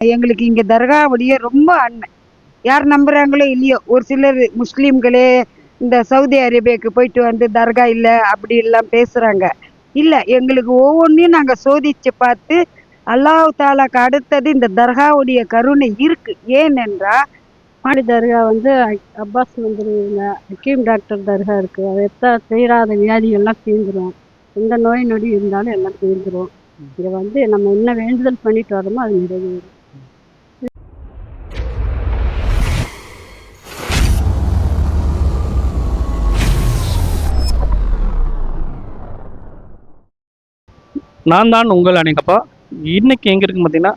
எங்களுக்கு இங்க தர்காவுடைய ரொம்ப அண்மை யார் நம்புறாங்களோ இல்லையோ ஒரு சிலர் முஸ்லீம்களே இந்த சவுதி அரேபியாவுக்கு போயிட்டு வந்து தர்கா இல்ல அப்படி எல்லாம் பேசுறாங்க. இல்ல எங்களுக்கு ஒவ்வொன்றையும் நாங்க சோதிச்சு பார்த்து அல்லாஹ் தாலாக்கு அடுத்தது இந்த தர்காவுடைய கருணை இருக்கு. ஏனென்றா மாடி தர்கா வந்து அப்பாஸ் மந்திரிங்க ஹக்கீம் டாக்டர் தர்கா இருக்குது அதை எத்தனை தீராத வியாதிகள்லாம் தீர்ந்துடும் எந்த நோய் நொடி இருந்தாலும் எல்லாம் தீர்ந்துரும் இதை வந்து நம்ம என்ன வேண்டுதல் பண்ணிட்டு வரோமோ அது நிறைவேறும். நான் தான் உங்கள் அணிக்கப்பா இன்னைக்கு எங்கே இருக்குன்னு பார்த்தீங்கன்னா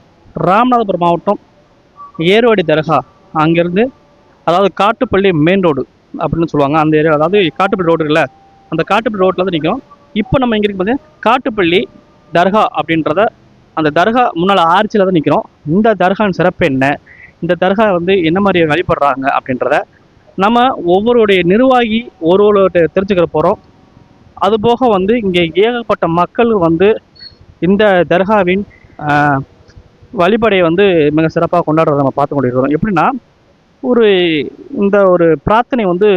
ராமநாதபுரம் மாவட்டம் ஏர்வாடி தர்கா அங்கேருந்து அதாவது காட்டுப்பள்ளி மெயின் ரோடு அப்படின்னு சொல்லுவாங்க. அந்த ஏரியா அதாவது காட்டுப்பள்ளி ரோடு இருக்குல்ல அந்த காட்டுப்பள்ளி ரோட்டில் தான் நிற்கும் இப்போ நம்ம எங்கே இருக்கு பார்த்தீங்கன்னா காட்டுப்பள்ளி தர்கா அப்படின்றத அந்த தர்கா முன்னால் ஆர்ச்சியில் தான் நிற்கிறோம். இந்த தர்காவின் சிறப்பு என்ன? இந்த தர்கா வந்து என்ன மாதிரி வழிபடுறாங்க அப்படின்றத நம்ம ஒவ்வொருடைய நிர்வாகி ஒரு ஒரு தெரிஞ்சுக்கிற போகிறோம் அதுபோக வந்து இங்கே ஏகப்பட்ட மக்கள் வந்து இந்த தர்காவின் வழிபடையை வந்து மிக சிறப்பாக கொண்டாடுறத நம்ம பார்த்து கொண்டிருக்கிறோம். எப்படின்னா ஒரு இந்த ஒரு பிரார்த்தனை வந்து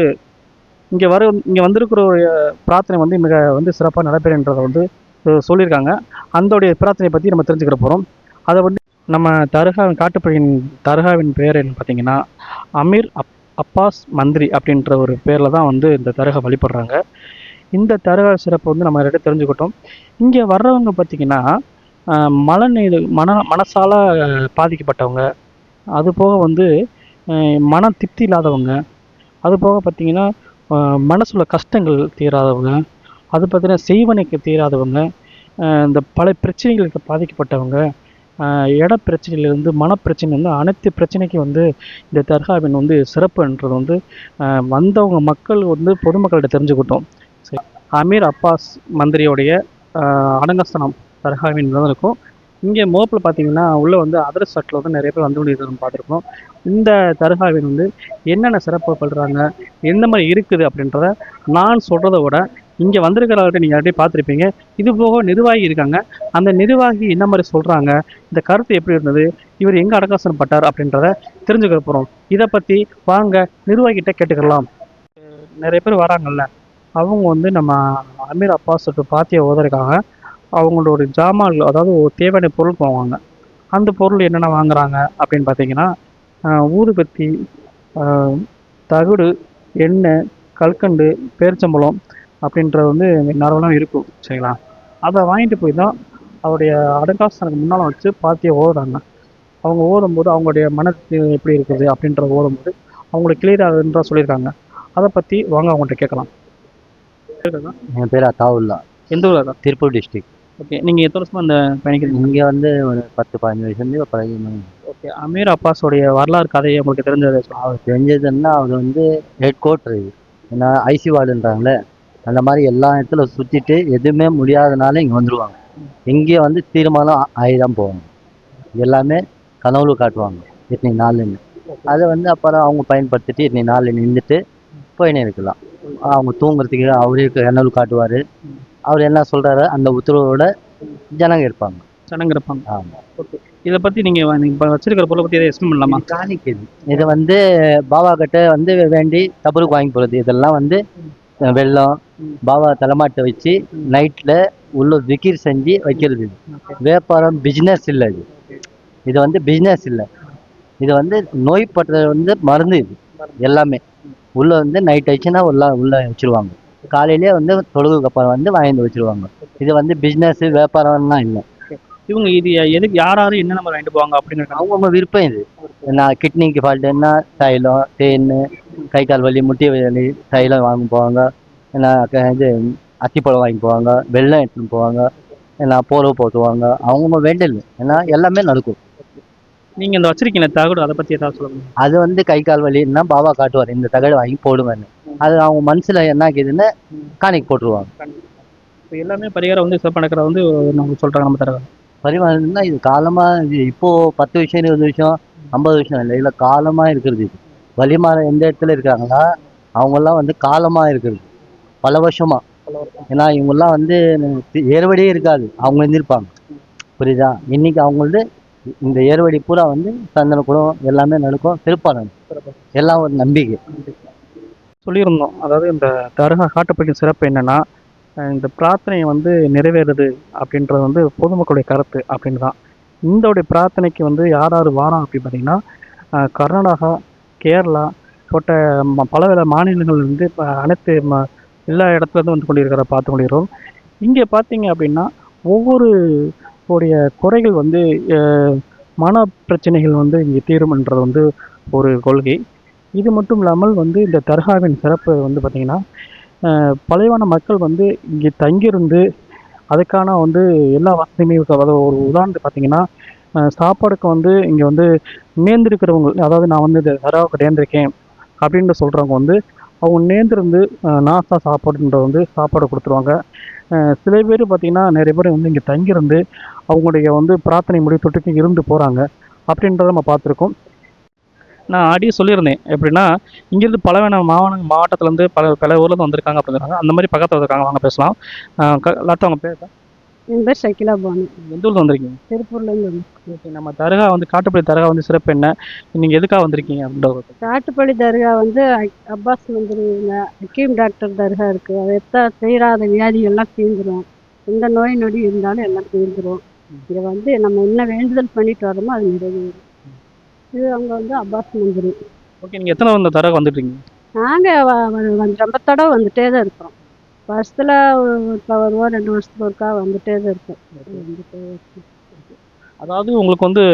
இங்கே வர இங்கே வந்திருக்கிற ஒரு பிரார்த்தனை வந்து மிக வந்து சிறப்பாக நடைபெறுன்றதை வந்து சொல்லியிருக்காங்க. அந்தோடைய பிரார்த்தனையை பற்றி நம்ம தெரிஞ்சுக்கிற போகிறோம் அதை வந்து நம்ம தர்காவின் காட்டுப்பள்ளியின் தர்காவின் பெயர் என்ன பார்த்தீங்கன்னா அமீர் அப் அப்பாஸ் மந்திரி அப்படின்ற ஒரு பேரில் தான் வந்து இந்த தர்கா வழிபடுறாங்க. இந்த தர்கா சிறப்பு வந்து நம்ம ரெண்டு தெரிஞ்சுக்கிட்டோம். இங்கே வர்றவங்க பார்த்திங்கன்னா ஆஹ், மனநீர் மன மனசால் பாதிக்கப்பட்டவங்க அது போக வந்து மன திருப்தி இல்லாதவங்க அது போக பார்த்திங்கன்னா மனசுல கஷ்டங்கள் தீராதவங்க அது பார்த்தீங்கன்னா செய்வனைக்கு தீராதவங்க இந்த பல பிரச்சனைகளுக்கு பாதிக்கப்பட்டவங்க இட பிரச்சனையிலேருந்து மனப்பிரச்சனைலேருந்து வந்து அனைத்து பிரச்சனைக்கும் வந்து இந்த தர்காவின் வந்து சிறப்புன்றது வந்து வந்தவங்க மக்கள் வந்து பொதுமக்கள்கிட்ட தெரிஞ்சுக்கிட்டோம். அமீர் அப்பாஸ் மந்திரியோடைய அடங்கஸ்தனம் தர்காவின் தான் இருக்கும். இங்கே மோப்பில் பார்த்தீங்கன்னா உள்ளே வந்து அதர் சட்டில் வந்து நிறைய பேர் வந்து கொண்டு பார்த்துருக்கோம். இந்த தர்காவின் வந்து என்னென்ன சிறப்பு பண்ணுறாங்க எந்த மாதிரி இருக்குது அப்படின்றத நான் சொல்கிறத விட இங்கே வந்திருக்கிறவர்கிட்ட நீங்கள் ஆல்ரெடி பார்த்துருப்பீங்க. இது போக நிர்வாகி இருக்காங்க. அந்த நிர்வாகி என்ன மாதிரி சொல்கிறாங்க இந்த கருத்து எப்படி இருந்தது இவர் எங்கே அடக்காசனம் பட்டார் அப்படின்றத தெரிஞ்சுக்க போகிறோம் இதை பற்றி வாங்க நிர்வாகிகிட்ட கேட்டுக்கலாம். நிறைய பேர் வராங்கல்ல. அவங்க வந்து நம்ம அமீர் அப்பாஸ் பாத்தியை ஓதுறதுக்காக அவங்களோட ஜாமான்கள் அதாவது ஒரு தேவையான பொருள் போவாங்க. அந்த பொருள் என்னென்ன வாங்குறாங்க அப்படின்னு பார்த்தீங்கன்னா ஊதுபத்தி தகுடு எண்ணெய் கல்கண்டு பேரிச்சம்பழம் அப்படின்றது வந்து நிறவெல்லாம் இருக்கும் சரிங்களா? அதை வாங்கிட்டு போய் தான் அவருடைய அடங்காசனுக்கு முன்னால் வச்சு பாத்தியை ஓதுறாங்க. அவங்க ஓதும்போது அவங்களுடைய மனது எப்படி இருக்குது அப்படின்றத ஓதும்போது அவங்களுக்கு கிளியர் ஆகுதுன்றா சொல்லியிருக்காங்க. அதை பற்றி வாங்க அவங்கள்ட்ட கேட்கலாம். என் பேர் அத்தாவுல்லா எந்த ஊர் திருப்பூர் டிஸ்ட்ரிக்ட் ஓகே நீங்கள் எத்தனை வருஷமா அந்த பயணிக்கிறீங்க? இங்கே வந்து ஒரு பத்து பதினஞ்சு வருஷம் பழகி ஓகே அமீர் அப்பாஸோடைய வரலாறு கதையை உங்களுக்கு தெரிஞ்சதை. அவர் தெரிஞ்சதுன்னா அவர் வந்து ஹெட் கோட்டர் ஏன்னா ஐசி வார்டுன்றாங்களே அந்த மாதிரி எல்லா இடத்துல சுற்றிட்டு எதுவுமே முடியாதனால இங்கே வந்துடுவாங்க இங்கே வந்து தீர்மானம் ஆகி தான் போவாங்க எல்லாமே கனவுல காட்டுவாங்க இத்தனை நாள்னு. அதை வந்து அப்புறம் அவங்க பயன்படுத்திட்டு இத்தனை நாள் நின்றுட்டு போயினே இருக்கலாம் அவங்க தூங்குறதுக்கு அவரே கனவு காட்டுவார். அவர் என்ன சொல்கிறாரோ அந்த உத்தரவோட ஜனங்க இருப்பாங்க. ஜனங்க இருப்பாங்க. ஆமாம் ஓகே. இதை பற்றி நீங்கள் இப்போ வச்சிருக்கிற பொருளை பற்றி எதை எக்ஸ்பிளைன் பண்ணலாமா? காணிக்கு இது. வந்து பாபா கிட்ட வந்து வேண்டி தபருக்கு வாங்கி போகிறது இதெல்லாம் வந்து வெல்லம் பாபா தலைமாட்டை வச்சு நைட்டில் உள்ள விக்கிர் செஞ்சு வைக்கிறது வியாபாரம் பிஸ்னஸ் இல்லை இது. இது வந்து பிஸ்னஸ் இல்லை. இது வந்து நோய்பட்டது வந்து மருந்து இது. எல்லாமே. உள்ள வந்து நைட் ஆயிடுச்சுன்னா உள்ள உள்ள வச்சிருவாங்க. காலையிலேயே வந்து தொழுகுக்கு அப்புறம் வந்து வாங்கி வச்சிருவாங்க. இது வந்து பிஸ்னஸ் வியாபாரம்லாம் இல்லை. இவங்க இது எதுக்கு யார் யார் என்ன நம்பர் வாங்கிட்டு போவாங்க அப்படிங்கிற அவங்கவுங்க விருப்பம் இது. நான் கிட்னிக்கு ஃபால்ட்டுன்னா தைலம் தேன் கை கால் வலி முட்டி வலி தைலம் வாங்க போவாங்க. ஏன்னா க- இது அத்திப்பழம் வாங்கி போவாங்க. வெள்ளம் எடுத்துன்னு போவாங்க. ஏன்னா போர்வை போட்டுவாங்க. அவங்கவுங்க வேண்டல் ஏன்னா எல்லாமே நடக்கும். நீங்கள் இந்த வச்சிருக்கீங்க தகடு அதை பற்றி ஏதாவது சொல்லுங்க. அது வந்து கை கால் வலின்னா பாபா காட்டுவார் இந்த தகடு வாங்கி போடுவேன்னு. அது அவங்க மனசுல என்ன ஆகுதுன்னு காணிக்கு போட்டுருவாங்க. இப்போ எல்லாமே பரிகாரம் வந்து சிறப்பு நடக்கிற வந்து நம்ம சொல்கிறாங்க நம்ம தர பரிமாறம்னா இது காலமா இது இப்போ பத்து வருஷம் இருபது வருஷம் ஐம்பது வருஷம் இல்லை இல்லை காலமா இருக்கிறது இது. வலிமாற எந்த இடத்துல இருக்காங்களா அவங்கெல்லாம் வந்து காலமா இருக்கிறது. பல வருஷமா. ஏன்னா இவங்கெல்லாம் வந்து ஏறுபடியே இருக்காது. அவங்க இருந்திருப்பாங்க புரியுதா? இன்னைக்கு அவங்களது இந்த ஏர்வழி பூரா வந்து சந்தன குடம் எல்லாமே நடக்கும் திருப்பாலம் எல்லாம் ஒரு நம்பிக்கை. சொல்லியிருந்தோம். அதாவது இந்த தருகா காட்டுப்பள்ளியின் சிறப்பு என்னன்னா இந்த பிரார்த்தனை வந்து நிறைவேறுது அப்படின்றது வந்து பொதுமக்களுடைய கருத்து அப்படின்னு தான் இந்தோடைய பிரார்த்தனைக்கு வந்து யார் யார் வாரம் அப்படின்னு பார்த்தீங்கன்னா கர்நாடகா கேரளா போட்ட பல பல மாநிலங்கள் வந்து இப்போ அனைத்து ம எல்லா இடத்துலேருந்து வந்து கொண்டிருக்கிற பார்த்து கொண்டிருக்கிறோம். இங்கே பார்த்தீங்க அப்படின்னா ஒவ்வொரு உடைய குறைகள் வந்து மன பிரச்சனைகள் வந்து இங்கே தீரும்ன்றது வந்து ஒரு கொள்கை. இது மட்டும் இல்லாமல் வந்து இந்த தர்காவின் சிறப்பு வந்து பார்த்திங்கன்னா பழையவான மக்கள் வந்து இங்கே தங்கியிருந்து அதுக்கான வந்து எல்லா வசதியுமே அதாவது ஒரு உதாரணத்துக்கு பார்த்தீங்கன்னா சாப்பாடுக்கு வந்து இங்கே வந்து நேர்ந்திருக்கிறவங்க அதாவது நான் வந்து இந்த தர்காவுக்கு நேர்ந்திருக்கேன் அப்படின்னு சொல்கிறவங்க வந்து அவங்க நேர்ந்திருந்து நாசா சாப்பாடுன்றது சாப்பாடுன்ற வந்து சாப்பாடு கொடுத்துருவாங்க. சில பேர் பார்த்திங்கன்னா நிறைய பேர் வந்து இங்கே தங்கியிருந்து அவங்களுடைய வந்து பிரார்த்தனை முடித்துட்டு இருந்து போகிறாங்க அப்படின்றத நம்ம பார்த்துருக்கோம். நான் ஆடியே சொல்லியிருந்தேன். எப்படின்னா இங்கேருந்து பல மாவன மாவட்டத்திலேருந்து மாவட்டத்துலேருந்து பல பல ஊர்லேருந்து வந்திருக்காங்க அப்படிங்கிறாங்க. அந்த மாதிரி பக்கத்தில் இருக்காங்க. வாங்க பேசலாம். லாட்டு அவங்க பேர் என் பேர் ஷக்கிலா பானு. எந்த ஊர்ல வந்திருக்கீங்க? திருப்பூர்லேருந்து வந்து ஓகே நம்ம தர்கா வந்து காட்டுப்பள்ளி தர்கா வந்து சிறப்பு என்ன? நீங்கள் எதுக்காக வந்திருக்கீங்க அப்படின்றது காட்டுப்பள்ளி தர்கா வந்து அக்- அப்பாஸ் மந்திரி ஹக்கீம் டாக்டர் தர்கா இருக்குது அதை எடுத்தா தீராத வியாதிகள்லாம் தீர்ந்துரும் எந்த நோய் நொடி இருந்தாலும் எல்லாம் தீர்ந்துரும் இங்கே வந்து நம்ம என்ன வேண்டுதல் பண்ணிட்டு வரோமோ அது நிறைவேறும். இது அவங்க வந்து அப்பாஸ் மந்திரி. ஓகே நீங்கள் எத்தனை இந்த தர்கா வந்துட்டுருக்கீங்க நாங்கள் வந்து ரொம்ப தடவை வந்துட்டே தான் இருக்கிறோம். வருஷத்தில் ஒருக்கா வருவோம் ரெண்டு வருஷத்துக்கு ஒருக்கா வந்துட்டே தான் இருக்கோம். வந்துட்டே இருக்கோம். அதாவது உங்களுக்கு வந்து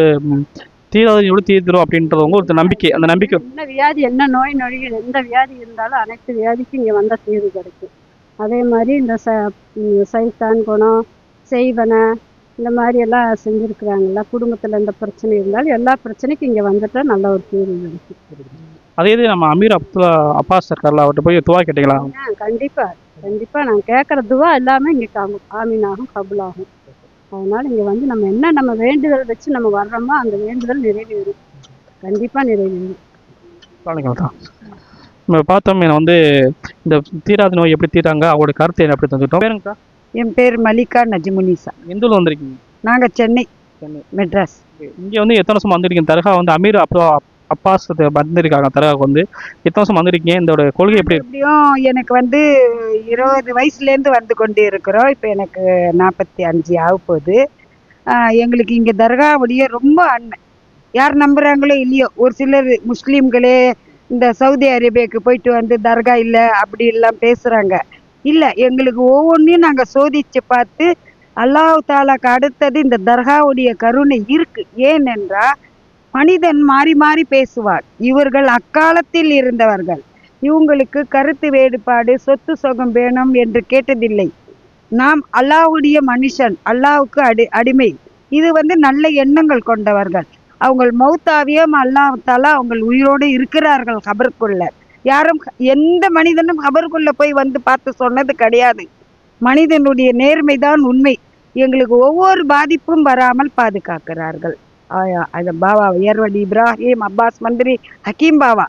தீராத எவ்வளோ தீர்த்துரும் அப்படின்றவங்க ஒரு நம்பிக்கை. அந்த நம்பிக்கை என்ன வியாதி என்ன நோய் நொடிகள் எந்த வியாதி இருந்தாலும் அனைத்து வியாதிக்கும் இங்கே வந்தால் தீர்வு கிடைக்கும். அதே மாதிரி இந்த ச சைத்தான் குணம் செய்வன இந்த மாதிரி எல்லாம் செஞ்சுருக்குறாங்கல்ல குடும்பத்தில் எந்த பிரச்சனை இருந்தாலும் எல்லா பிரச்சனைக்கும் இங்கே வந்துட்டா நல்ல ஒரு தீர்வு கிடைக்கும். அதே இது நம்ம அமீர் அப்துல்லா அப்பாஸ் சர்க்கார்ல அவர்கிட்ட போய் துவா கேட்டீங்களா? கண்டிப்பாக கண்டிப்பாக நான் கேட்குற துவா எல்லாமே இங்கே காகும் ஆமீனாகும் கபுலாகும். அதனால் இங்கே வந்து நம்ம என்ன நம்ம வேண்டுதல் வச்சு நம்ம வர்றோமோ அந்த வேண்டுதல் நிறைவேறும். கண்டிப்பாக நிறைவேறும். நம்ம பார்த்தோம் வந்து இந்த தீராத நோய் எப்படி தீராங்க அவங்களோட கருத்து என்ன எப்படி தந்துட்டோம் பேருங்கக்கா என் பேர் மலிகா நஜ்முனிசா. எந்த ஊர்ல வந்திருக்கீங்க? நாங்க சென்னை. சென்னை. மெட்ராஸ். இங்கே வந்து எத்தனை வருஷம் வந்திருக்கீங்க தர்கா வந்து அமீர் அப்போ அப்பாஸ் வந்திருக்காங்க தர்காவுக்கு வந்து. எத்தனை வருஷம் வந்திருக்கீங்க? இதோட கொள்கை எப்படி எப்படியும் எனக்கு வந்து இருபது வயசுலேருந்து வந்து கொண்டு இருக்கிறோம். இப்போ எனக்கு நாற்பத்தி அஞ்சு ஆக போகுது. எங்களுக்கு இங்கே தர்காவுடைய ரொம்ப அண்மை யார் நம்புறாங்களோ இல்லையோ ஒரு சிலர் முஸ்லீம்களே இந்த சவுதி அரேபியாவுக்கு போயிட்டு வந்து தர்கா இல்லை அப்படி எல்லாம் பேசுகிறாங்க இல்லை எங்களுக்கு ஒவ்வொன்றையும் நாங்கள் சோதிச்சு பார்த்து அல்லாஹ் தாலாக்கு அடுத்தது இந்த தர்காவுடைய கருணை இருக்கு. ஏனென்றால் மனிதன் மாறி மாறி பேசுவார். இவர்கள் அக்காலத்தில் இருந்தவர்கள். இவங்களுக்கு கருத்து வேறுபாடு சொத்து சுகம் வேணும் என்று கேட்டதில்லை. நாம் அல்லாஹ்வுடைய மனுஷன் அல்லாவுக்கு அடி அடிமை. இது வந்து நல்ல எண்ணங்கள் கொண்டவர்கள். அவங்கள் மௌத்தாவியம் அல்லாஹ் தாலா அவங்க உயிரோடு இருக்கிறார்கள் கபருக்குள்ள. யாரும் எந்த மனிதனும் கபருக்குள்ள போய் வந்து பார்த்து சொன்னது கிடையாது. மனிதனுடைய நேர்மைதான் உண்மை. எங்களுக்கு ஒவ்வொரு பாதிப்பும் வராமல் பாதுகாக்கிறார்கள். பாபா ஏர்வடி இப்ராஹிம் அப்பாஸ் மந்திரி ஹக்கீம் பாவா.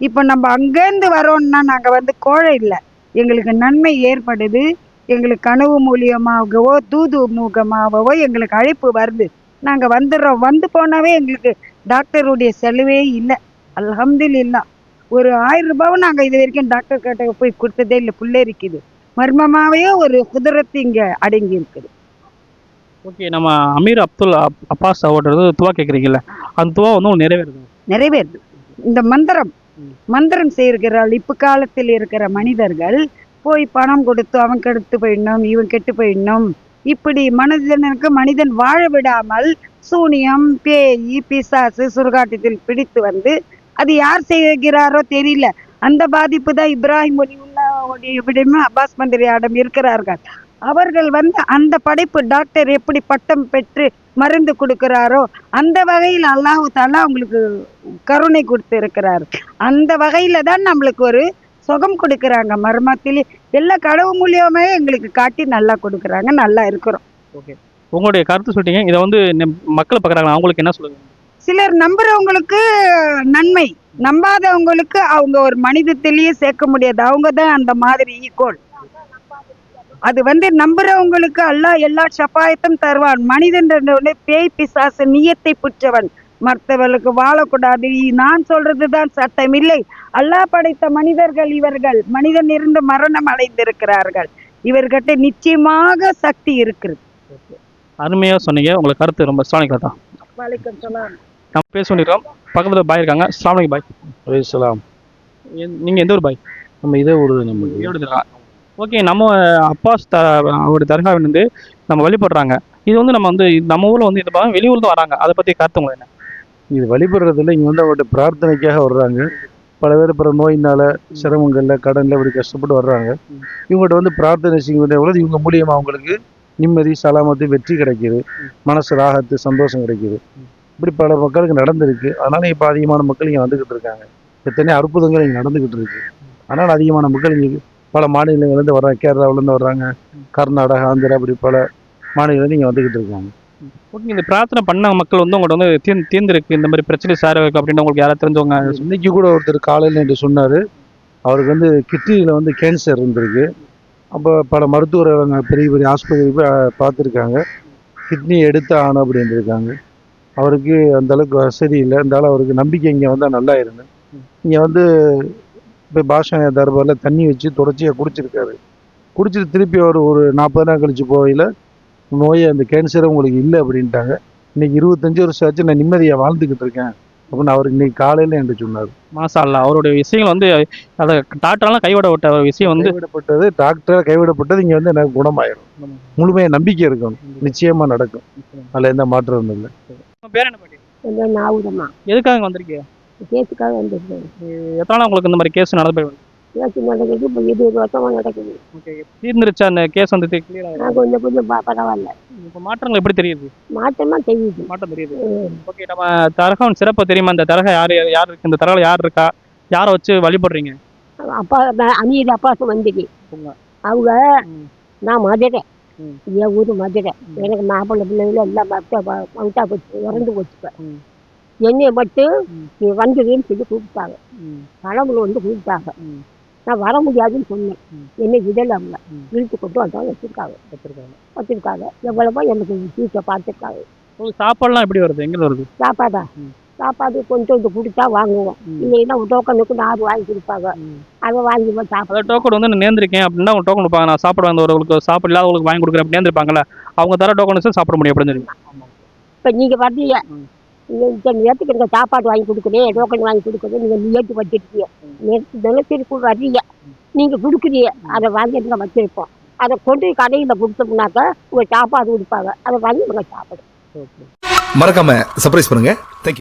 இப்போ நம்ம அங்கேருந்து வரோம்னா நாங்கள் வந்து கோழை இல்லை. எங்களுக்கு நன்மை ஏற்படுது. எங்களுக்கு கனவு மூலியமாகவோ தூது மூகமாகவோ எங்களுக்கு அழைப்பு வருது. நாங்கள் வந்துடுறோம். வந்து போனாவே எங்களுக்கு டாக்டருடைய செலவே இல்லை. அல்ஹம்துலில்லா. ஒரு ஆயிரம் ரூபாவும் நாங்கள் இது வரைக்கும் டாக்டர் கிட்ட போய் கொடுத்ததே இல்லை. புள்ளேரிக்குது மர்மமாகவே ஒரு குதிரத்து இங்கே அடங்கி இருக்குது. ஓகே நம்ம அமீர் அப்துல் அப்பாஸ் அவர்கிட்ட துவா கேட்குறீங்கல்ல அந்த துவா வந்து உங்களுக்கு நிறைவேறுது. நிறைவேறுது. இந்த மந்திரம் மந்திரம் செய்கிறாள் இப்ப காலத்தில் இருக்கிற மனிதர்கள் போய் பணம் கொடுத்து அவன் கெடுத்து போயிடணும் இவன் கெட்டு போயிடணும். இப்படி மனிதனுக்கு மனிதன் வாழ விடாமல் சூனியம் பேய் பிசாசு சுருகாட்டத்தில் பிடித்து வந்து அது யார் செய்கிறாரோ தெரியல. அந்த பாதிப்பு தான் இப்ராஹிம் ஒலியுல்லாவுடைய அப்பாஸ் மந்திரியாடம் இருக்கிறார்கள். அவர்கள் வந்து அந்த படைப்பு டாக்டர் எப்படி பட்டம் பெற்று மருந்து கொடுக்கிறாரோ அந்த வகையில் அல்லாஹ் தாலா அவங்களுக்கு கருணை கொடுத்து இருக்கிறார் அந்த வகையில தான் நம்மளுக்கு ஒரு சுகம் கொடுக்குறாங்க. மர்மத்திலே எல்லா கடவு மூலியமே எங்களுக்கு காட்டி நல்லா கொடுக்குறாங்க. நல்லா இருக்கிறோம். உங்களுடைய கருத்து சொல்லிட்டீங்க. இதை வந்து மக்கள் பார்க்குறாங்க அவங்களுக்கு என்ன சொல்லுங்க சிலர் நம்புறவங்களுக்கு நன்மை. நம்பாதவங்களுக்கு அவங்க ஒரு மனிதத்திலேயே சேர்க்க முடியாது. அவங்க தான் அந்த மாதிரி ஈக்குவல் அது வந்து நம்புறவங்களுக்கு அல்லாஹ் எல்லா ஷபாயத்தும் தருவான். மனிதன் பேய் பிசாசு நியத்தை புற்றவன். மற்றவர்களுக்கு வாழக்கூடாது. நான் சொல்றதுதான் சட்டம். இல்லை அல்லாஹ் படைத்த மனிதர்கள் இவர்கள். மனிதன் இருந்து மரணம் அடைந்திருக்கிறார்கள். இவர்கிட்ட நிச்சயமாக சக்தி இருக்குது. அருமையாக சொன்னீங்க. உங்களுக்கு கருத்து ரொம்ப ஸ்லானிக்கா தான். வலைக்கம் சலாம். நம்ம பேச பக்கத்தில் பாய் இருக்காங்க. ஸ்லாமிக் பாய். அலைஹிஸ்ஸலாம் நீங்கள் எந்த ஒரு பாய்? நம்ம இதே ஈரோடு தர்கா ஓகே நம்ம அப்பாஸ் த அவருடைய தர்காவின் வந்து நம்ம வழிபடுறாங்க. இது வந்து நம்ம வந்து நம்ம ஊரில் வந்து இந்த பார்த்தா வெளியூர்ல தான் வராங்க. அதை பற்றி கருத்து உங்களுக்கு என்ன? இது வழிபடுறதில்ல இங்கே வந்து அவர்கிட்ட பிரார்த்தனைக்காக வர்றாங்க. பல பேர் பிற நோயினால சிரமங்களில் கடனில் இப்படி கஷ்டப்பட்டு வர்றாங்க. இவங்கள்ட்ட வந்து பிரார்த்தனை செய்ய எவ்வளவு இவங்க மூலியமாக அவங்களுக்கு நிம்மதி சலாமத்து வெற்றி கிடைக்குது. மனசு ராகத்து சந்தோஷம் கிடைக்குது. இப்படி பல மக்களுக்கு நடந்திருக்கு. அதனால இப்போ அதிகமான மக்கள் இங்கே வந்துக்கிட்டு இருக்காங்க. எத்தனை அற்புதங்கள் இங்கே நடந்துக்கிட்டு இருக்கு. அதனால் அதிகமான மக்கள் இங்கே பல மாநிலங்கள்லேருந்து வர்றாங்க. கேரளாவிலேருந்து வர்றாங்க. கர்நாடகா ஆந்திரா இப்படி பல மாநிலங்கள்லேருந்து இங்கே வந்துகிட்டு இருக்காங்க. ஓகே இந்த பிரார்த்தனை பண்ண மக்கள் வந்து உங்கள்ட்ட வந்து தீர்ந்து தீர்ந்துருக்கு. இந்த மாதிரி பிரச்சனை சார் இருக்கு அப்படின்னு உங்களுக்கு யாராவது தெரிஞ்சவங்க இன்னைக்கு கூட ஒருத்தர் காலையில் என்று சொன்னார். அவருக்கு வந்து கிட்னியில் வந்து கேன்சர் இருந்திருக்கு. அப்போ பல மருத்துவர் அவங்க பெரிய பெரிய ஆஸ்பத்திரி போய் பார்த்துருக்காங்க. கிட்னி எடுத்து ஆகணும் அப்படின்னு இருக்காங்க அவருக்கு அந்த அளவுக்கு வசதி இல்லை. இருந்தாலும் அவருக்கு நம்பிக்கை இங்கே வந்தால் நல்லா இருந்து. இங்கே வந்து இப்போ பாஷா தர்பாரில் தண்ணி வச்சு தொடர்ச்சியாக குடிச்சிருக்காரு. குடிச்சிட்டு திருப்பி அவர் ஒரு நாற்பது நாள் கழிச்சு போகையில் நோயை அந்த கேன்சரே உங்களுக்கு இல்லை அப்படின்ட்டாங்க. இன்னைக்கு இருபத்தஞ்சு வருஷம் ஆச்சு நான் நிம்மதியாக வாழ்ந்துக்கிட்டு இருக்கேன் அப்படின்னு அவர் இன்னைக்கு காலையில் என்று சொன்னார். மாசா அல்ல அவருடைய விஷயங்கள் வந்து அதை டாக்டர்லாம் கைவிட விட்ட ஒரு விஷயம் வந்து கைவிடப்பட்டது டாக்டர் கைவிடப்பட்டது இங்க வந்து எனக்கு குணமாயிரும். முழுமையா நம்பிக்கை இருக்கும். நிச்சயமா நடக்கும். அதுல எந்த மாற்றம் இல்லை. உங்க பேர் என்ன நாவுதம்மா எதுக்காக வந்திருக்கீங்க? கேஸுக்காக வந்துருக்கேன். எத்தனை நாள் உங்களுக்கு இந்த மாதிரி கேஸ் நடந்து போய் கேஸ் நடக்குது இப்போ இருபது வருஷமா நடக்குது. ஓகே தீர்ந்துருச்சா? அந்த கேஸ் வந்து கிளியர் கொஞ்சம் கொஞ்சம் பரவாயில்ல. இப்போ மாற்றங்கள் எப்படி தெரியுது? மாற்றமா தெரியுது. மாற்றம் தெரியுது. ஓகே நம்ம தரகம் சிறப்பு தெரியுமா? இந்த தரக யார் யார் இருக்கு இந்த தரகம் யார் இருக்கா? யாரை வச்சு வழிபடுறீங்க? அப்பா அணியில் அப்பாசம் வந்துக்கு. அவங்க. நான் மதுரை. என் ஊர் மதுரை எனக்கு மாப்பிள்ளை பிள்ளைகள் எல்லாம் மவுட்டா போச்சு இறந்து போச்சுப்ப ம். என்னைய மட்டும். நீ வந்துடுன்னு சொல்லி கூப்பிட்டாங்க. கடவுள் வந்து கூப்பிட்டாங்க. நான் வர முடியாதுன்னு சொன்னேன். என்னை விடல அவங்க ம். இழுத்து கொண்டு வந்தாங்க வச்சிருக்காங்க. வச்சிருக்காங்க. வச்சிருக்காங்க. எவ்வளவோ எனக்கு சீட்டை பார்த்துருக்காங்க. சாப்பாடுலாம் எப்படி வருது? எங்க வருது? சாப்பாடா. சாப்பாடு கொஞ்சம் கொஞ்சம் கொடுத்தா வாங்குவோம். இல்லைன்னா டோக்கனுக்கு நாலு வாங்கி கொடுப்பாங்க. அதை வாங்கி போய் சாப்பிட. டோக்கன் வந்து நான் நேர்ந்திருக்கேன் அப்படின்னா அவங்க டோக்கன் கொடுப்பாங்க. நான் சாப்பாடு வந்தவர்களுக்கு சாப்பாடு இல்லாதவங்களுக்கு வாங்கி கொடுக்குறேன் அப்படி நேர்ந்திருப்பாங்கல்ல அவங்க தர டோக்கன் சாப்பிட முடியும் அப்படின்னு சொல்லி இப்போ நீங்கள் வர்றீங்க ம். இந்த நேரத்துக்கு எனக்கு சாப்பாடு வாங்கி கொடுக்குறேன் டோக்கன் வாங்கி கொடுக்குறேன் நீங்கள் நியத்து வச்சிருக்கீங்க. நேற்று தினசரி வர்றீங்க. நீங்கள் கொடுக்குறீங்க. அதை வாங்கி நாங்கள் வச்சிருப்போம். அதை கொண்டு கடையில் கொடுத்தோம்னாக்கா உங்கள் சாப்பாடு கொடுப்பாங்க. அதை வாங்கி நாங்கள் சாப்பிடுவோம் மறக்காம சர்ப்ரைஸ் பண்ணுங்க. தேங்க்யூ